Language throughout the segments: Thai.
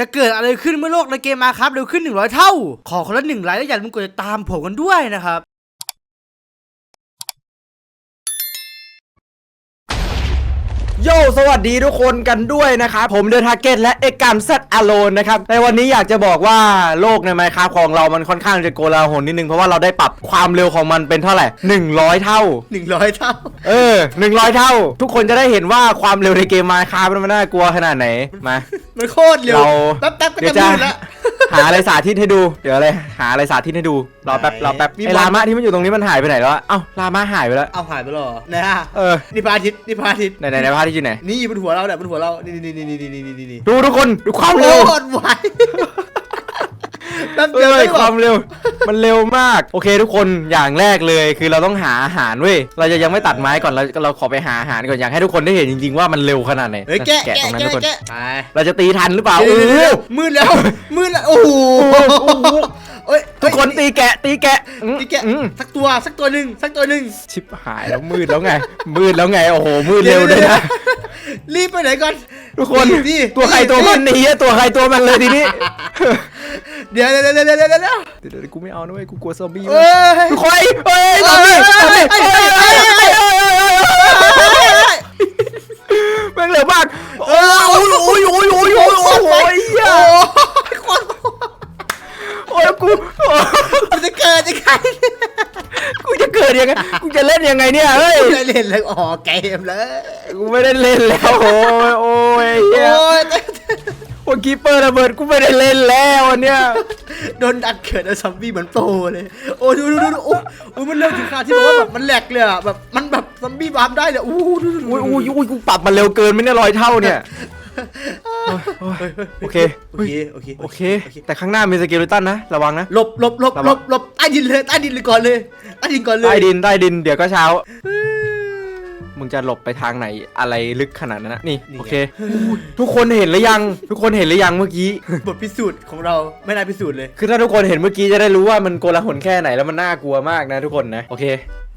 จะเกิดอะไรขึ้นเมื่อโลกในเกมมาครับเร็วขึ้น 100 เท่า ขอคนละหนึ่งไลค์และอย่าลืมกดติดตามผมกันด้วยนะครับ โยสวัสดีทุกคนกันด้วยนะครับ ผมเดอะทาร์เก็ตและเอกกัมซัตอโลนนะครับ ในวันนี้อยากจะบอกว่าโลกในไมค์ค a f ของเรามันค่อนข้างจะโกลาหลนิดนึง เพราะว่าเราได้ปรับความเร็วของมันเป็นเท่าไหร่ 100 เท่า100เท่า เออ 100 เท่า ทุกคนจะได้เห็นว่าความเร็วในเกมไมค์ค a f มันน่ากลัวขนาดไหนมา มันโคตรเร็วเราแป๊บๆก็เดี๋ยวจะจะ มืดละหาอะไรสาธิตให้ดู เดี๋ยวอะไรหาอะไรสาธิตให้ดูรอแป๊บรอแป๊บมีไอ้บอลลามะที่มันอยู่ตรงนี้มันหายไปไหนแล้วอะเอ้าลามะหายไปแล้วเอาหายไปแล้วเหรอนะฮะเออ นี่พระอาทิตย์นี่พระอาทิตย์ไหนไหนไหนพาที่ออยู่ไหนนี่บนหัวเราเนี่ยบนหัวเรา นี่นี่นี่นี่นี่นี่ดูทุกคนดูความโอเร็ว โหดไว ป๊บเอเดียวอไม่บคอวากมเร็ว มันเร็วมาก โอเคทุกคนอย่างแรกเลยคือเราต้องหาอาหารเว้ย เราจะยังไม่ตัดไม้ก่อนเราเราขอไปหาอาหารก่อนอยากให้ทุกคนได้เห็นจริงๆว่ามันเร็วขนาดไหนเฮ้ยแกะแกะแกะตรงนั้นแกะทุกคนแกะไปเราจะตีทันหรือเปล่าเดี๋ยวเอเดี๋ยวเดี๋อยวมืดแล้วมืดแล้วโอ้โหโอ้โหเอ้ยทุกคนตีแกะตีแกะอืมตีแกะอืมสักตัวสักตัวหนึ่งสักตัวหนึ่ง ชิบหายแล้วมืดแล้วไง มืดแล้วไงโอ้โหมืดเร็วด้วยนะ รีบไปไหนก่อนทุกคนรีบดิตัวใครตัวมันหนีอะตัวใครตัวมันเลยทีนี้เดี๋ยวเดี๋ยวเดี๋ยวเดี๋ยวเดี๋ยวเดี๋ยวเดี๋ยวเดี๋ยวกูไม่เอานะเว้ยกูกลัวซอมบี้เอ้ยทุกคนเฮ้ยซอมบี้ซอมบี้เอ้ยเอ้ยเอ้ยเอ้ยเอ้ยแม่งเร็วมากเออโอ้ยโอ้ยโอ้ยโอ้ยโอ้ยโอ้ยโอ้ยเหี้ยโคตรโอ้ยกูโอ้ยมันจะเกิดยังไงกูจะเกิ ดยังไงกูจะเล่นยังไงเนี่ยเฮ้ยไม่ได้เล่นเลยอ๋อเกมเลยกูไม่ได้เล่นแล้วโอ้ยโอ้ยเหี้ยโอ้ยโอ้ยกีเปอร์ระเบิดกูไม่ได้เล่นแล้วอันเนี้ยโดนดัดเกิดเอาซอมบี้เหมือนโปรเลย โอ้ยดูดูดูดูโอ้ยโอ้ยมันเร็วถึงขนาดที่แบบว่าแบบมันแหลกเลยอะแบบมันแบบซอมบี้วาร์ปได้เลยอู้ดูดูดูอุ้ยอุ้ยอุ้ยกูปรับมาเร็วเกินไม่ได้ร้อยเท่าเนี่ย โอ้ยโอเค โอเค โอเค โอเค แต่ข้างหน้ามีสเกลิตันนะ ระวังนะ หลบหลบหลบหลบหลบใต้ดินเลยใต้ดินเลยก่อนเลยใต้ดินก่อนเลย ใต้ดินใต้ดิน เดี๋ยวก็เช้า มึงจะหลบไปทางไหนอะไรลึกขนาดนั้นนะ นี่ โอเค ทุกคนเห็นหรือยัง ทุกคนเห็นหรือยังเมื่อกี้ บทพิสูจน์ของเราไม่ได้พิสูจน์เลย คือถ้าทุกคนเห็นเมื่อกี้จะได้รู้ว่ามันโกลาหลแค่ไหนแล้วมันน่ากลัวมากนะทุกคนนะ โอเค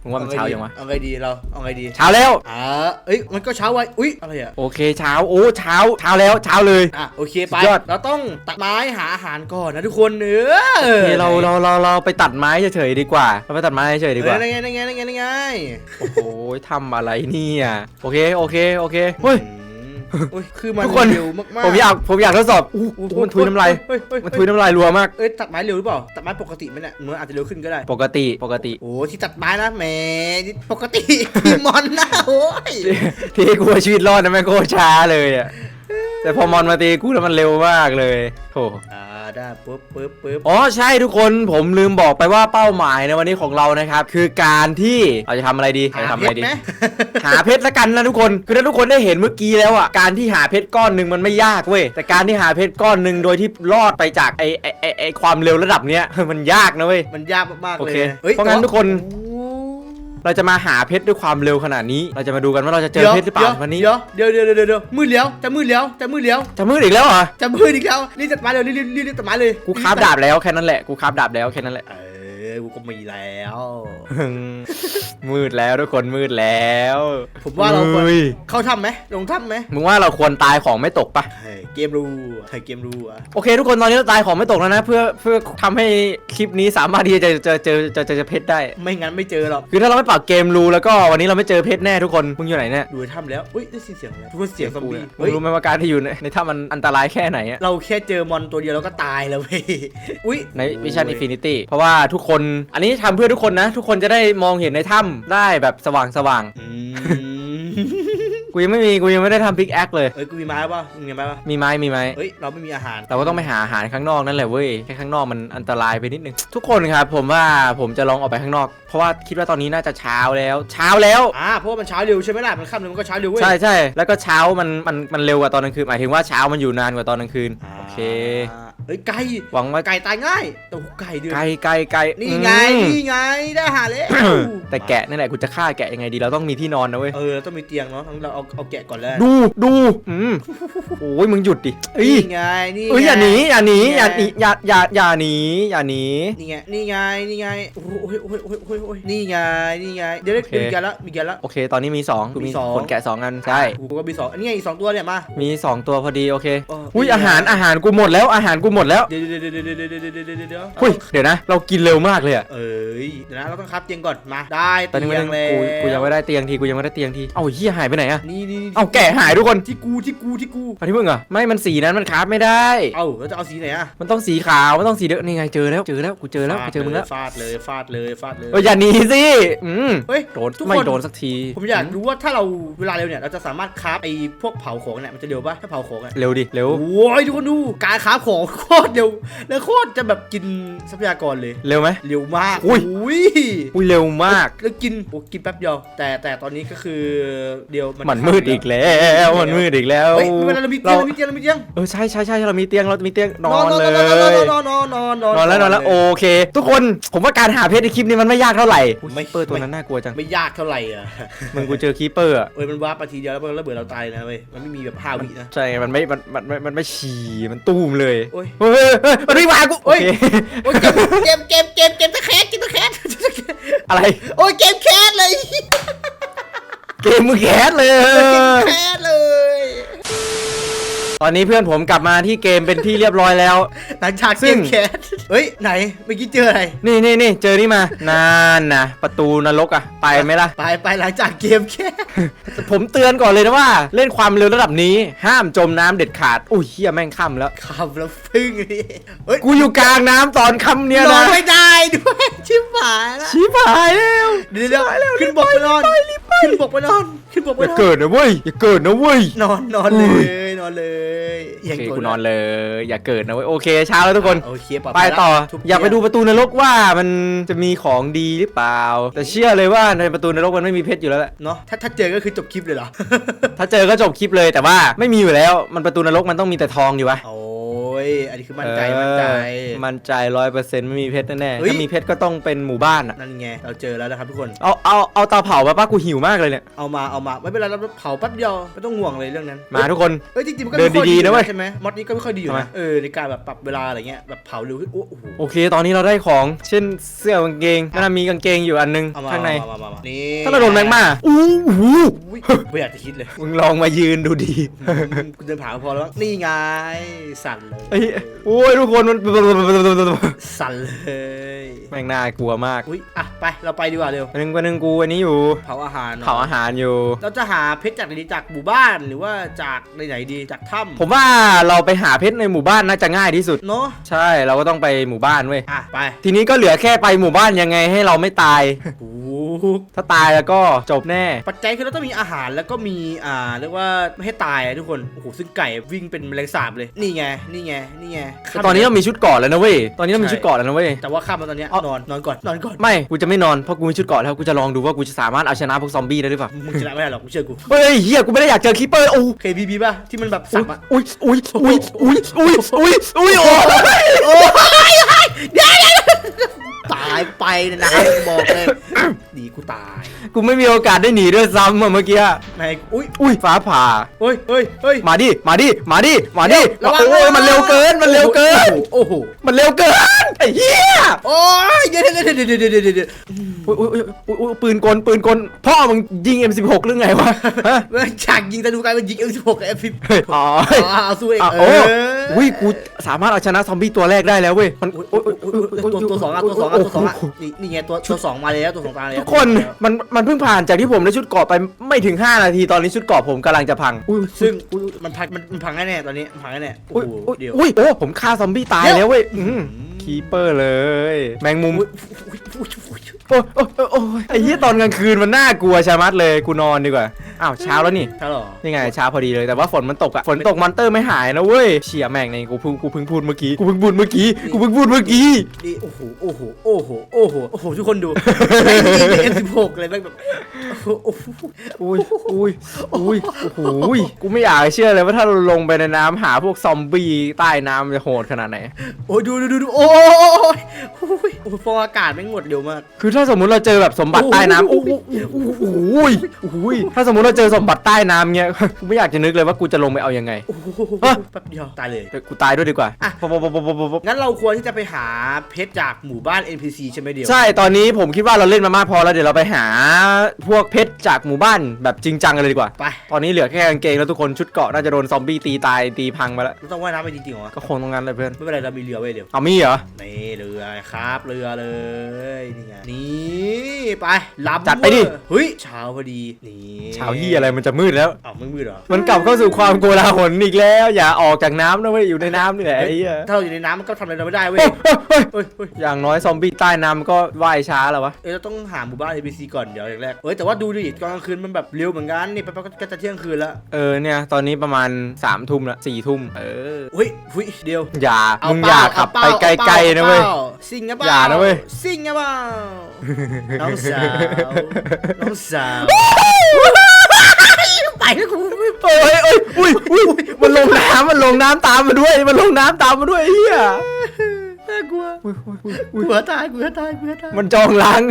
มึงว่ามันเช้ายังวะเอาไงดีเราเอาไงดีเช้าแล้วอ่าเอ้ยมันก็เช้าไว้อุ้ยอะไรอะโอเคเช้าโอ้เช้าเช้าแล้วเช้าเลยอะโอเคไปสุดยอดเราต้องตัดไม้หาอาหารก่อนนะทุกคนเออโอเคเราเราเราเราไปตัดไม้เฉยๆดีกว่าเราไปตัดไม้เฉยๆดีกว่าเออนั่นไงนั่นไงนั่นไงนั่นไงโอ้โหทำอะไรเนี่ยโอเคโอเคโอเคเฮ้ย อืมอุ้ยคือมันทุกคนเร็วมากๆผมอยากผมอยากทดสอบอู้หูมันทุยน้ำลายเฮ้ยเฮ้ยมันทุยน้ำลายรัวมาก เอ้ยตัดไม้เร็วหรือเปล่าตัดไม้ปกติไหมเนี่ยมันอาจจะเร็วขึ้นก็ได้ ปกติปกติ โอ้ที่ตัดไม้นะแหมนี่ปกติที่มอนนะโอ้ยที่กูเอาชีวิตรอดนะแม่งโคตรช้าเลยอะแต่พอมอนมาตีกูแล้วมันเร็วมากเลยโถ อ่า ได้ปุ๊บปุ๊บปุ๊บอ๋อใช่ทุกคนผมลืมบอกไปว่าเป้าหมายในวันนี้ของเรานะครับ คือการที่เราจะทำอะไรดีเราจะทำอะไรดี หาเพชรไหม หาเพชรละกันนะทุกคน คือถ้าทุกคนได้เห็นเมื่อกี้แล้วอะ การที่หาเพชรก้อนหนึ่งมันไม่ยากเว้ย แต่การที่หาเพชรก้อนหนึ่งโดยที่รอดไปจากไอไอไอไอความเร็วระดับเนี้ย มันยากนะเว้ย มันยากมากๆโอเลเคยฮ้ยเพราะงั้นแต่ว่ทุกคน โอ้ เราจะมาหาเพชรด้วยความเร็วขนาดนี้ เราจะมาดูกันว่าเราจะเจอเพชรหรือเปล่าวันนี้เดี๋ยวเดี๋ยวเดี๋ยวเดี๋ยวเดี๋ยวมืดแล้วจะมืดแล้วจะมืดแล้วจะมืดอีกแล้วเหรอจะมืดอีกแล้วนี่ตัดไม้เลยรีบรีบรีบรีบตัดไม้เลยกูคราบดาบแล้วแค่นั้นแหละกูคราบดาบแล้วแค่นั้นแหละเออกูก็มีแล้ว มืดแล้วทุกคนมืดแล้วผมว่าเราควรฮ้ยเข้าถ้ำไหมลงถ้ำไหมมึงว่าเราควรตายของไม่ตกปะเฮ้ยเกมรูเฮ้ยเกมรูอะโอเค ทุกคนตอนนี้เราตายของไม่ตกแล้วนะ เพื่อเพื่อทำให้คลิปนี้สามารถที่จะเจอเจอเจอเจอเจอเพชรได้ ไม่งั้นไม่เจอหรอกคือถ้าเราไม่ปรับเกมรูแล้วก็วันนี้เราไม่เจอเพชรแน่ทุกคนมึงอยู่ไหนเนี่ยดูในถ้ำแล้วอุ้ยได้ยินเสียงอะไรทุกคนเสียงซอมบี้มึเฮ้งยรู้ไหมว่าการที่อยู่ในในถ้ำมันอันตรายแค่ไหนอะ เราแค่เจอมอนตัวเดียวเราก็ตายแล้วเว้ยอุ้ยในวิชั่นอินฟินิตี้เพราะว่าทุกคนอันนี้ทำเพื่อทุกคนนะ ทุกคนจะได้มองเห็นในถ้ำได้แบบสว่างสว่างอืมกูยังไม่มีกูยังไม่ได้ทำพิกแอคเลย เอ้ยกูมีไม้ป่ะมึงมีไม้ป่ะมีไม้มีไม้ เฮ้ยเราไม่มีอาหารเราก็ต้องไปหาอาหารข้างนอกนั่นแหละเว้ยแค่ข้างนอกมันอันตรายไปนิดนึง ทุกคนครับผมว่าผมจะลองออกไปข้างนอก เพราะว่าคิดว่าตอนนี้น่าจะเช้าแล้ว เช้าแล้ว อ่าเพราะว่ามันเช้าเร็วใช่ไหมล่ะมันค่ำเร็วมันก็เช้าเร็วเว้ย ใช่ใช่แล้วก็เช้ามันมันมันเร็วกว่าตอนกลางคืนหมายถึงว่าเช้ามันอยู่นานกว่าตอนกลางคืนาโอเค เฮ้ยไก่หวังว่าไก่ตายง่ายแต่โอ้ไก่เดือดไก่ไก่ไก่นี่ไงอืมนี่ไงได้อาหารแล้วแต่แกะนี่แหละกูจะฆ่าแกะยังไงดีเราต้องมีที่นอนนะเว้ยเออต้องมีเตียงเนาะทั้งเราเอาเอาแกะก่อนแล้วดูดูอืมโอ้ยมึงหยุดดิเอ้ยนี่ไงนี่เอ้ยไงอย่าหนีอย่าหนีอย่าหนีนี่ไงอย่าอย่าอย่าหนีอย่าหนีนี่ไงนี่ไงนี่ไงโอ้ยโอ้ยโอ้ยโอ้ยโอ้ยนี่ไงนี่ไงเดี๋ยวได้โอเคมีแกะละมีแกะละโอเค ตอนนี้มีสองกูมีมีสองขนแกะสองอันใช่กูก็มีสองอันนี้ไงอีกสองตัวเนี่ยมามีสองตัวพอดีโอเคเอออุ้ยนี่ไงอาหารอาหารกูหมดแล้วอาหารกูหมดแล้วเดี๋ยวเดี๋ยวเดี๋ยวเดี๋ยวเดี๋ยวเดี๋ยวเดี๋ยวเดี๋ยวเดี๋ยวเฮ้ย เดี๋ยวนะ เรากินเร็วมากเลยอะเอ้ยเดี๋ยวนะเราต้องคับเตียงก่อนมาได้ตอนนี้เตีมัยนงแล้วกูกูยังไม่ได้เตียงทีกูยังไม่ได้เตียงทีเอ้าเฮียหายไปไหนอะนี่นี่นี่เอ้าแกะหายทุกคนที่กูที่กูที่กูอันที่มึงเหรอะไม่มันสีนั้นมันคราฟไม่ได้ เอ้าแล้วจะเอาสีไหนอะมันต้องสีขาวมันต้องสีเดียวนี่ไงเจอแล้วเจอแล้วกูเจอแล้วกูเจอมึงแล้วฟาดเลยฟาดเลยฟาดเลยเอออย่าหนีสิอืมเฮ้ยโดนทุกคนไม่โดนสักที ผมอยากรู้ว่าถ้าเราเวลาเร็วเนี่ยเราจะสามารถคราฟไอ้พวกเผาของเนี่ยมันจะเร็วปะถ้าเผาของอะเร็วดิเร็วโอ้ยทุกคนดูการคราฟของโคตรเร็วแล้วโคตรจะแบบกินทรัพยากรเลยเร็วไหม เร็วมากอุ้ย ยอุ้ยเร็วมาก แล้วกินโอ้กินแป๊บเดียว แต่แต่ตอนนี้ก็คือเดียวมันมืดอีกแล้ว มันมืดอีกแล้ว เฮ้ยไม่เป็นไรเรามีเตียงเรามีเตียงเรามีเตียงเออใช่ใช่ใช่เรามีเตียงเรามีเตียงนอนเลย นอนนอนนอนนอนนอนแล้วนอนแล้วโอเค ทุกคนผมว่าการหาเพชรในคลิปนี้มันไม่ยากเท่าไหร่ไม่เปอร์ตัวนั้นน่ากลัวจังไม่ยากเท่าไหร่อะมึงกูเจอคีเปอร์อะเอ้ยมันวาร์ปมาทีเดียวแล้วมันระเบิดเราตายนะเว้ยมันไม่มีแบบห้าวินะ ใช่ไงมันไม่มันมันมันมันไม่ฉี่มันตูมเลย โอ้ยเฮ้ยเฮ้ยเฮ้ยมันไม่มากูโอ้ยโอเคโอ้ยเกมเกมเกมเกมเกมตะแคสเกมตะแคสอะไร โอ้ยเกมแคสเลยเกมมือแคสเลยเกมแคสเลย ตอนนี้เพื่อนผมกลับมาที่เกมเป็นที่เรียบร้อยแล้ว หลังจากซึ่เกง มแคสเฮ้ย ไหนเมื่อกี้เจออะไร นี่นี่นี่เจอนี่มานานนะประตูนรกอะไปไหมล่ะ ไปไปหลังจากเกมแคสผมเตือนก่อนเลยนะว่า เล่นความเร็วระดับนี้ ห้ามจมน้ำเด็ดขาดอุ้ยเฮียแม่งค่ำแล้วขับแล้วพึ่งนี่เฮ้ยกูอยู่กลางน้ำตอนค่ำเนี่ยนอนะนไม่ได้ด้วย ชิบหายละชิบหายแล้ว เดี๋ยวเดี๋ยวขึ้นบกไปนอน ขึ้นบกไปนอน ขึ้นบกอไปย่านอนเกิดนะเว้ยอย่าเกิดนะเว้ย นอนนอนเลยน อนเลยโอเคกูนอนเลย อย่าเกิดนะเว้ยโอเคเช้าแล้วทุกคน โอเคปลอดไปภัยแล้วต่อ ทุบอยากไปดูประตูนรกว่ามันจะมีของดีหรือเปล่า แต่เชื่อเลยว่าในประตูนรกมันไม่มีเพชรอยู่แล้วแหละเนาะถ้าถ้าเจอก็คือจบคลิปเลยเหรอ ถ้าเจอก็จบคลิปเลยแต่ว่าไม่มีอยู่แล้ว มันประตูนรกมันต้องมีแต่ทองอยู่วะ โอ้ ย อันนี้คือมั่นใจมั่นใจ เออมั่นใจร้อยเปอร์เซ็นต์ไม่มีเพชรแน่ๆ เฮ้ย ถ้ามีเพชรก็ต้องเป็นหมู่บ้านอะนั่นไง เราเจอแล้วนะครับทุกคน เอาเอาเอาเตาเผามาป้ากูหิวมากเลยเนี่ย เอามาเอามาไม่เป็นไรเราเผาแป๊บเดียวไม่ต้องห่วงเลยเรื่องนั้นมาทุกคน เอ้ยจริงๆมันก็เดินไม่ค่อยดีๆนะเว้ยใช่ไหมมอดนี้ก็ไม่ค่อยดีอยู่ทำไม นะเออในการแบบปรับเวลาอะไรเงี้ยแบบเผาเร็วขึ้นโอ้โห โอเค ตอนนี้เราได้ของ เช่นเสื้อกางเกงน่าจะมีกางเกงอยู่อันนึง เอามาข้างในมามามามานี่ถ้าเราโดนแมงมาอู้หูอุ้ยไม่อยากจะคิดเลยมึงลองมายืนดูดีกูเดินผ่านก็พอแล้วนี่ไงสั่นเลยเอ้ยโอ้ยทุกคนมันสั่นเลยแม่งน่ากลัวมากอุ้ยอะไปเราไปดีกว่าเร็ววันหนึงวันหนึงกูอันนี้อยู่เผาอาหารหน่อยเผาอาหารอยู่เราจะหาเพชรจากไหนดีจากหมู่บ้านหรือว่าจากไหนๆดีจากถ้ำผมว่าเราไปหาเพชรในหมู่บ้านน่าจะง่ายที่สุดเนาะใช่เราก็ต้องไปหมู่บ้านเว้ยอะไปทีนี้ก็เหลือแค่ไปหมู่บ้านยังไงให้เราไม่ตายถู กถ้าตายแล้วก็จบแน่ ปัจจัยคือเราต้องมีอาหารแล้วก็มีอ่าเรียกว่าไม่ให้ตายอะทุกคนโอ้โหซึ่งไก่วิ่งเป็นแมลงสาบเลยนี่ไงนี่ไงนี่ไงแต่ตอนนี้เรามีชุดเกราะแล้วนะเว้ยตอนนี้เรามีชุดเกราะแล้วนะเว้ยแต่ว่าข้ามมาตอนเนี้ยเอานอนนอนก่อนนอนก่อนไม่กูจะไม่นอนเพราะกูมีชุดเกราะแล้วกูจะลองดูว่ากูจะสามารถเอาชนะพวกซอมบี้ได้หรือเปล่ามึงชนะไม่ได้หรอกกูเชื่อกูเฮ้ยเฮียกูไม่ได้อยากเจอคีเปอร์โอ้เคบีบีป่ะที่มันแบบสับอะอุ้ยอุ้ยอุ้ยอุ้ยอุ้ยอุ้ยอุ้ยโอ้ย โอ้ยเดี๋ยวเดี๋ยว ตายไปนะนะบอกเลยดีกูตายกูไม่มีโอกาสได้หนีด้วยซ้ำอะเมื่อกี้นายอุ้ยอุ้ยฟ้าผ่า เฮ้ยเฮ้ยเฮ้ยมาดิ มาดิ มาดิ มาดิระวังโอ้ยมันเร็วเกิน มันเร็วเกิน โอ้โห มันเร็วเกิน ไอ้เหี้ย โอ้ยเดี๋ยวเดี๋ยวเดี๋ยวเดี๋ยวเดี๋ยวเดี๋ยวเดี๋ยวอุ้ยอุ้ยอุ้ยอุ้ยปืนกล ปืนกล พ่อมึงยิง M16 หรือไงวะฮะเมื่อฉากยิงธนูกลายเป็นยิงเอ็มสิบหกกับเอฟฟิปเฮ้ยอ๋อเอาสู้เองอะเอโอ้ออุ้ยกูสามารถเอาชนะซอมบี้ตัวแรกได้แล้วเว้ย มันโอ้ยโอ้ยโอ้ยโอ้ยตัวตัวสองอะตัวสองอะตัวสองอะนี่นี่ไงตัวตัวสองมาแล้วตัวสองตาแล้วทุกคนมันมันเพิ่งผ่านจากที่ผมได้ชุดเกราะไปไม่ถึง 5 นาทีตอนนี้ชุดเกราะผมกำลังจะพังอุ้ยซึ่งมันพังมันมันพังแน่ๆตอนนี้มันพังแน่ๆโอ้อุ้ยโหอุ้ยเดี๋ยว อุ้ยโอ้ผมฆ่าซอมบี้ตายเดี๋ยว แล้วเว้ยอืมค คีเปอร์เลย แมงมุมอุ๊ยอุ๊ยอุ๊ยอุ๊ยโอ้ยโอ้ยโอ้ยไอ้ยี่ตอนกลางคืนมันน่ากลัวชะมัดเลย กูนอนดีกว่า อ้าวเช้าแล้วนี่ใช่หรอนี่ไงเช้าพอดีเลยแต่ว่าฝนมันตกอะฝนตกมอนเตอร์ไม่หายนะเว้ยเชี่ยแม่งในกูเพิ่งกูเพิ่งพูดเมื่อกี้กูเพิ่งพูดเมื่อกี้กูเพิ่งพูดเมื่อกี้นี่โอ้โห โอ้โห โอ้โห โอ้โห โอ้โห ทุกคนดูเอ็มสิบหกเลยแม่งแบบโอ้โหอุ้ยอุ้ยอุ้ยโอ้โหกูไม่อยากเชื่อเลยว่าถ้าเราลงไปในน้ำหาพวกซอมบี้ใต้น้ำจะโหดขนาดไหน โอ้ยดูดูดูดูโอ้ยโอ้ยโอ้ยฟองอากาศแม่งหมดเร็วมาก คือถ้าสมมุติเราเจอแบบสมบัติใต้น้ำโอ้โอ้โหโหโอ้โหโอ้โหถ้าสมมุติเราเจอสมบัติใต้น้ำเงี้ย กูไม่อยากจะนึกเลยว่ากูจะลงไปเอายังไง โอ้โหแป๊บเดียวตายเลย กูตายด้วยดีกว่าอะ ปุ๊บปุ๊บปุ๊บปุ๊บปุ๊บงั้นเราควรที่จะไปหาเพชรจากหมู่บ้าน NPC ใช่ไหมเดียว ใช่ ตอนนี้ผมคิดว่าเราเล่นมามากพอแล้วเดี๋ยวเราไปหาพวกเพชรจากหมู่บ้านแบบจริงจังกันเลยดีกว่า ไปตอนนี้เหลือแค่กางเกงแล้วทุกคนชุดเกราะน่าจะโดนซอมบี้ตีตายตีพังไปแล้ว เราต้องว่ายน้ำไปจริงๆเหรอวะก็คงตรงนั้นเลยเพื่อน ไม่เป็นไรเรามีเรือไว้เดี๋ยวเอามีเหรอนี่เรือครับเรือเลยนี่ไงนี่ไปลำจัดไปดิ เฮ้ยเช้าพอดีนี่เช้าที่อะไรมันจะมืดแล้ว อ้าวมึงมืดเหรอมันกลับเข้าสู่ความโกลาหลอีกแล้ว อย่าออกจากน้ำนะเว้ยอยู่ในน้ำนี่แหละไอ้เหี้ยถ้าเราอยู่ในน้ำมันก็ทำอะไรเราไม่ได้เว้ยเฮ้ยเฮ้ยเฮ้ยเฮ้ยอย่างน้อยซอมบี้ใต้น้ำมันก็ว่ายช้าแล้ววะเอ้ยเราต้องหาหมู่บ้าน NPC ก่อนเดี๋ยวอย่างแรกเฮ้ยแต่ว่าดูดิตอนกลางคืนมันแบบเร็วเหมือนกันนี่แป๊บๆก็จะเที่ยงคืนแล้วเออเนี่ยตอนนี้ประมาณ3ามทุ่มละสี่ทุ่มเออเฮ้ยเฮ้ยเดียวอย่าเอามึงเป้าอย่าขับเป้าไปไกลๆนะเว้ยอาป้าซิงนะเปล่าอย่านะเว้ยซิงนะเปล่าน้องสาวน้องสาวไปแล้วกูไม่เอ้ยเอ้ยอุ้ยอุ้ยมันลงน้ำมันลงน้ำตามมาด้วย มันลงน้ำตามมาด้วยไอ้เฮียน่ากลัวอุ้ยอุ้ยอุ้ยกูอุ้ยหัวตายกูหัวตายกูหัวตายมันจองล้าง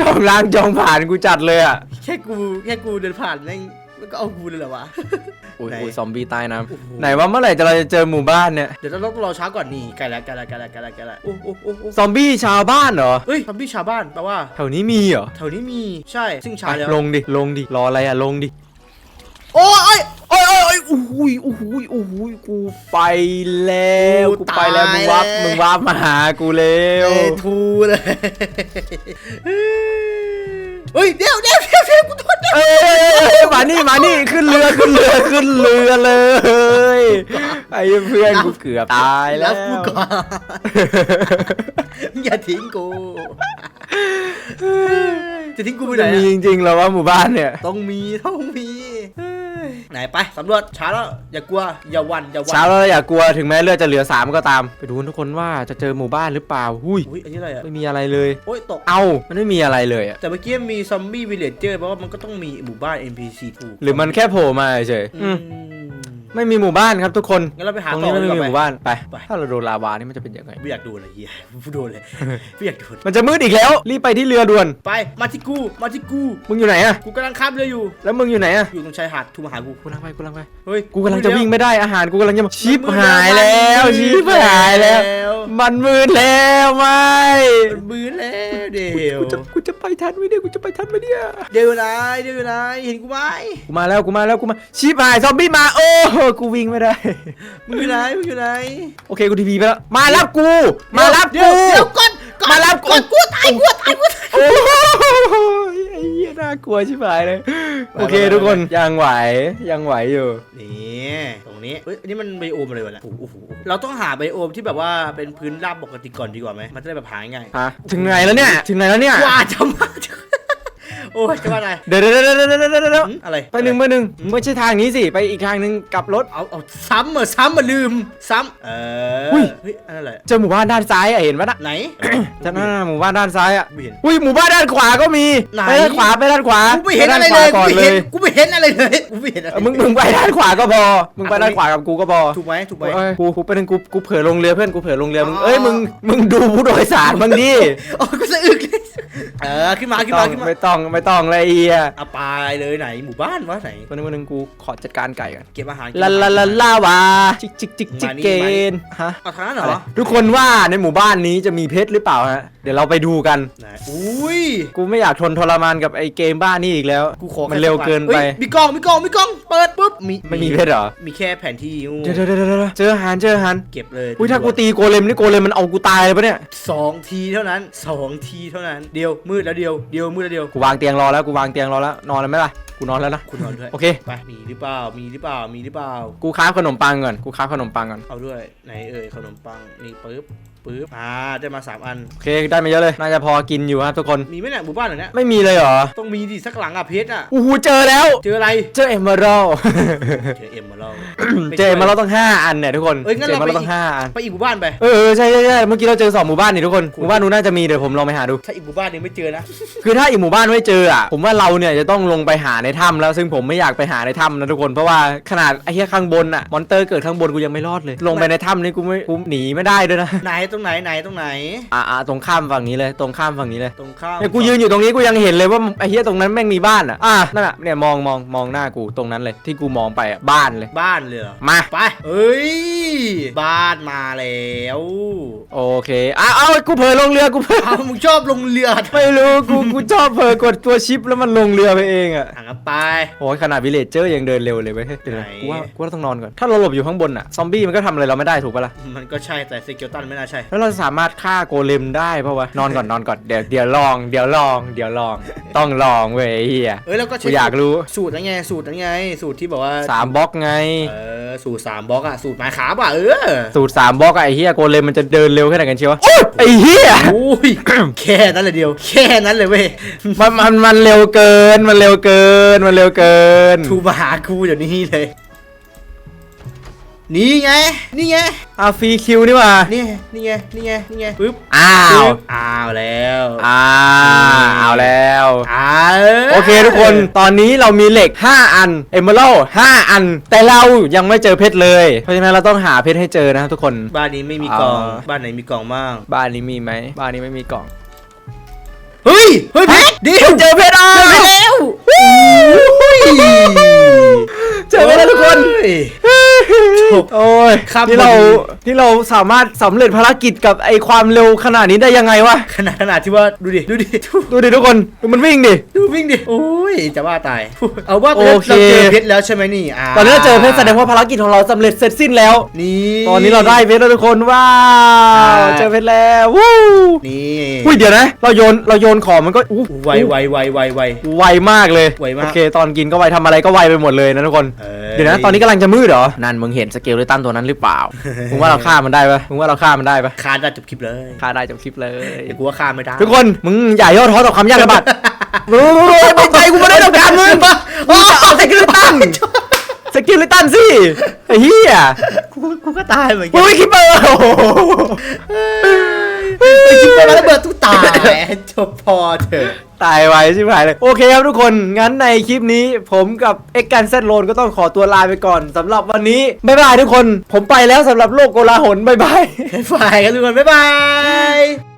จองล้างจองผ่านกูจัดเลยอะแค่กูแค่กูเดินผ่านแม่งมัน ก็เอากูเลยเหรอวะอุ้ยไหนอุ้ยซอมบี้ใต้น้โอ้โหำไหนว่าเมื่อไหร่จะเราจะเจอหมู่บ้านเนี่ย เดี๋ยวเราต้องรอช้าก่อนนี่ไกลแล้วไกลแล้วไกลแล้วไกลแล้วไกลแล้วโอ้โอ้โอ้โอ้ซอมบี้ชาวบ้านเหรอ เฮ้ยทอมบี้ชาวบ้านแปลว่าแถวนี้มีเหรอแถวนี้มีใช่ซึ่งชาไปแล้วลงดิ ลงดิ รออะไรอะลงดิ โอ้ยโอ้ยโอ้ยโอ้ยโอ้ยโอ้ยโอ้ยกูไปแล้ว กูกูไปแล้วตายมึงวับแล้ว มึงวับมาหากูเร็เอวทูเลย เฮ้ยเดี๋ยวเดี๋ยวเดี๋ยวเดี๋ยวกูโดนเดี๋ยวเอ้ยเอ้ยเอ้ยเอ้ยมานี่มานี่ขึ้นเรือขึ้นเรือขึ้นเรือเลย ไอ้เพื่อนกูเกือบตายแล้รัวบกูก่อนอย่าทิ้งกูจะทิ้งกูไปไหนจะอะมีจริงๆเหรอว่าหมู่บ้านเนี่ยต้องมีต้องมีเฮ้ ยไหนไปสำรวจช้าแล้วอย่ากลัวอย่าหวันอย่าหวัเช้าแล้วอย่ากลัวถึงแม้เลือดจะเหลือสามก็ตาม ไปดูทุกคนว่าจะเจอหมู่บ้านหรือเปล่าหุ้ยอุ้ยอันนี้อะไรอะไม่มีอะไรเลย โอ้ยตก เอ้ามันไม่มีอะไรเลยอะแต่เมื่อกี้มีซอมบี้วิลเลจเจอร์แปลว่ามันก็ต้องมีหมู่บ้าน NPC ถูกหรือมันแค่โผล่มาเฉยๆอือืม ม ไม่มีหมู่บ้านครับทุกคนงั้นเราไปหาตรงต่นี้อไม่ดีมีกหว่ามู่บ้านไปไป ถ้าเราโดนลาวานี่มันจะเป็นยังไงไม่อยากดูเลยเฮียไม่โดนเลยไม่อยากโดนมันจะมืดอีกแล้วรีบไปที่เรือด่วน ไปมาที่กูมาที่กู มึงอยู่ไหนอะกูกำลังข้ามเรืออยู่ แล้วมึงอยู่ไหนอะอยู่ตรงชายหาดทูมาหากูกูกำลังไปกูกำลังไปเฮ้ยกูกำลังจะวิ่งไม่ได้อาหารกูกำลังจะมาชิปมันมืดหายแล้วมันมืดชิปหายแล้วแล้ว มันมืดแล้วไม่มันมือแล้วเดี๋ยวกูจะกูจะไปทันไหมเนี่ยกูจะไปทันไหมเนี่ยเดี๋ยวนะเดี๋ยวนะเห็นกูไหมกูมาแล้วกูมาแล้วกูมาชิปหายซอมบี้มาโอ้โหกูวิ่งไม่ได้ มึงอยู่ไหนมึงอยู่ไหนโอเคกูทีพีไปแล้ว มารับกู มารับเดี๋ยกูวเดี๋ยวก่อนก่อนมารับกู ก่อนกูตายกูตายกูตายโอ้ยไอ้เหี้ยน่ากลัวชิบหายเลย โอเคทุกคนยังไหวยังไหวอยู่ นี่ตรงนี้เฮ้ยอันนี้มันไบโอมอะไรวะเนี่ยโอ้โหโอ้โหเราต้องหาไบโอมที่แบบว่าเป็นพื้นราบปกติก่อนดีกว่าไหมมันจะได้แบบหาง่ายฮะ ถึงไหนแล้วเนี่ย ถึงไหนแล้วเนี่ย กว่าจะมา โอ้ยจะว่าอะไรเดี๋ยวเดี๋ยวเดี๋ยวเดี๋ยวเดี๋ยวเดี๋ยวเดี๋ยวหืมอะไรไปหนึ่งไปหนึ่งไม่ใช่ทางนี้สิไปอีกทางหนึ่งกลับรถเอาเอาซ้ำเหรอซ้ำมาลืมซ้ำเอออยเฮ้ยอันนั้นอะไรเจอหมู่บ้านด้านซ้ายอะเห็นปะน่ะไหนจะนั่นน่ะหมู่บ้านด้านซ้ายอะไม่เห็นอุ้ยหมู่บ้านด้านขวาก็มีไหนไปด้านขวาไปด้านขวากูไม่เห็นปอะไรด้าเลยขวาก่อนกูเลไม่เห็นยกูไม่เห็นอะไรเลยกูไม่เห็นอะไรเออมึงมึงไปด้านขวาก็พอมึงไปด้านขวากับกูก็พอถูกไหมถูกไหมเอ้ยกูกูเป็นกูกูเผื่อลงเรือเพื่อนกูเผื่อลงเรือมึงอ๋อเอ้ยมึงมึงดูผู้โดยสารมึงดิโอ้ยกูสะอึกเลยเออขึ้นมาขึ้นต้มาองขึ้นมาไม่ต้องไม่ต้องเลยไอ้เอียเอาไปเลยไหนหมู่บ้านวะไหน วันนึงวันนึงกูขอจัดการไก่ก่อนเก็บอาหารลาลาลาลาวาจิกจิกจิกจิกมานี่เกนฮะเอาทางนั้นเหรอะไรอทุกคนว่าในหมู่บ้านนี้จะมีเพชรหรือเปล่าฮะเดี๋ยวเราไปดูกัน ไหนอุ้ยกูไม่อยากทนทรมานกับไอ้เกมบ้านนี้อีกแล้วกูขอมันเร็วเกินไป ฮ้ยมีกล้องมีกล้องมีกล้องเปิดปุ๊บมีไม่มีเพชรเหรอ มีแค่แผนที่งูเดี๋ยวเดี๋ยวเดี๋ยวเดี๋ยวเจออาหารเจออาหารเก็บเลยอุ้ยถ้ากูตีโกเลมนี่โกเลมมันเอากูตายเลยปะเนี่ยสองทีเท่านั้นสองทีเท่านั้นเดียวมืดแล้วเดียวเดียวมืดแล้วเดียว กูวางเตียงยงรอแล้วกูวางเตียงรอแล้วนอนแล้วไหมล่ะกูนอนแล้วนะ คุณนอนด้วยโอเค ไปมีหรือเปล่ามีหรือเปล่ามีหรือเปล่า กูค้าบขนมปังก่อนกูค้าบขนมปังก่อนเอาด้วยไหนเอ่ยขนมปังนี่ปึ๊บ ปึ๊บอ่าได้มาสามอัน โอเคได้มาเยอะเลย น่าจะพอกินอยู่ครับทุกคน มีไหมเนี่ยหมู่บ้านหลังเนี้ยไม่มีเลยเหรอ ต้องมีดิสักหลังอะเพชรอะอู้หูเจอแล้ว เจออะไร เจอเอมเมอรัล เจอเอ็มมาเราเจอเอมเมอรัลต้องห้าอันเนี่ยทุกคนเอ้ยงั้นเจอเราเอมเมอไปรัลต้องห้าอัน ไปอีกหมู่บ้านไป เออเออใช่ใช่ใช่เมื่อกี้เราเจอสองหมู่บ้านนี่ทุกคน หมู่บ้านนู้นน่าจะมีเดี๋ยวผมลองไปหาดู ถ้าอีกหมู่บ้านยังไม่เจอนะ คือถ้าอีกหมู่บ้านไม่เจออะ ผมว่าเราเนี่ยจะต้องลงไปหาในถ้ำแล้ว ซึ่งผมไม่อยากไปหาในถ้ำนะทุกคน เพราะว่าขนาดไอ้เหี้ยข้างบนอะ มอนเตอร์เกิดข้างบนกูยังไม่รอดเลย ลงไปในถ้ำนี่กูไม่กูหนีไม่ได้ด้วยนะไหนตรงไหนไหนตรงไหน อ่าอ่าตรงข้ามฝั่งนี้เลยตรงข้ามฝั่งนี้เลยตรงข้ามเนี่ยกูยืนอยู่ตรงนี้กูยังเห็นเลยว่าไอ้เหี้ยตรงนั้นแม่งมีบ้านอะอะนั่นอะเนี่ยมองมองมองหน้ากูตรงนั้นเลยที่กูมองไปอะบ้านเลย บ้านเลยเหรอมาไปเอ้ยบ้านมาแล้วโอเคอ้าวเอากูเผลอลงเรือกูเผลอเอามึงชอบลงเรือไม่รู้กูกูชอบเผลอกดตัวชิปแล้วมันลงเรือไปเองอะอะงั้นไป โอ้ยขนาดวิเลจเจอร์ยังเดินเร็วเลยเว้ยเดี๋ยวนะไหน กูว่ากูว่าต้องนอนก่อนถ้าเราหลบอยู่ข้างบนอะซอมบี้มันก็ทำอะไรเราไม่ได้ถูกปะล่ะมันก็ใช่แต่เซเกียวตันไม่น่าใช่แล้วเราสามารถฆ่าโกเลมได้ปะวะนอนก่อนนอนก่อนเดี๋ยวเดี๋ยวลองเดี๋ยวลองเดี๋ยวลองต้องลองเว้ยไอ้เฮีย เอ้ยแล้วก็กูใช้อยากรู้ สูตรนั่นไงสูตรนั่นไง สูตรที่บอกว่าสามบล็อกไง เออสูตรสามบล็อกอะสูตรไม้ขาบ่ะเออสูตรสามบล็อกอะไอ้เฮียโกเลมมันจะเดินเร็วแค่ไหนกันเชียววะโอ๊ยไอ้เฮียอุ้ย แค่นั้นเลยเดียว แค่นั้นเลยเว้ยมันมันมันเร็วเกินมันเร็วเกินมันเร็วเกิน ทูมาหากูเดี๋ยวนี้เลย นี่ไง นี่ไงอาฟรีคิวนี่ว่ะนี่ไงนี่ไงนี่ไงนี่ไงปึ๊บอ้าวปึ๊บอ้าวแล้วอ้าวเอาแล้วอ้าโอเคทุกคนตอนนี้เรามีเหล็ก 5 อันเอมเบล5อัน แต่เรายังไม่เจอเพชรเลย เพราะฉะนั้นเราต้องหาเพชรให้เจอนะครับทุกคนบ้านนี้ไม่มีกล่องอ่าบ้านไหนมีกล่องบ้าง บ้านนี้มีไหมบ้านนี้ไม่มีกล่องเฮ้ย เฮ้ยเพชรเดียวเจอเพชรอะเจอไปแล้วอุ้ย เจอเพชรแล้วทุกคนเฮ้ยจบโอ้ยครับที่เราวันนี้ที่เราสามารถสำเร็จภารกิจกับไอความเร็วขนาดนี้ได้ยังไงวะขนาดขนาดที่ว่าดูดิดูดิดูดิทุกคนดูมันวิ่งดิดูวิ่งดิโอ้ยจะว่าตาย เอาว่าโอเคเราเจอเพชรแล้วใช่ไหมนี่าตอนนี้เราเจอเพชรแสดงว่าภารกิจของเราสำเร็จเสร็จสิ้นแล้วนี่ตอนนี้เราได้เพชรแล้วทุกคนว้าวอ่าเจอเพชรแล้ววู้นี่อุ้ยเดี๋ยวนะ เราโยนเราโยนของมันก็อู้ไวไวไวไวไวไวมากเลยไวมากโอเคตอนกินก็ไวทำอะไรก็ไวไปหมดเลยนะทุกคนอ้เดี๋ยวนะตอนนี้กำลังจะมืดเหรอ นั่นมึงเห็นสเกลเลตันตัวนั้นหรือเปล่า มึงว่าเราฆ่ามันได้ปะมึงว่าเราฆ่ามันได้ปะคาได้จบคลิปเลยฆ่าได้จบคลิปเลยเดี๋ยวกูว่าฆ่าไม่ได้ ทุกคน มึงอย่าย่อท้อต่อความยากลำบากรู้ไม่ใจกูไม่ได้ต้องการมึงมึงจะเอาสกิลเลตันสกิลเลตันสิไอ้เหี้ยกูกูก็ตายเหมือนมึกังนไม่คิดเบอร์โอ้โหไปคิดไปแล้วระเบิดทุกตายจบพอเถอะ ตายไวชิบหายเลย โอเคครับทุกคน งั้นในคลิปนี้ผมกับเอ็กกันเซตโลนก็ต้องขอตัวลาไปก่อนสำหรับวันนี้บ๊ายบายทุกคน ผมไปแล้วสำหรับโลกโกลาหลบ๊ายบาย ฝ่ายกันทุกคนบ๊ายบาย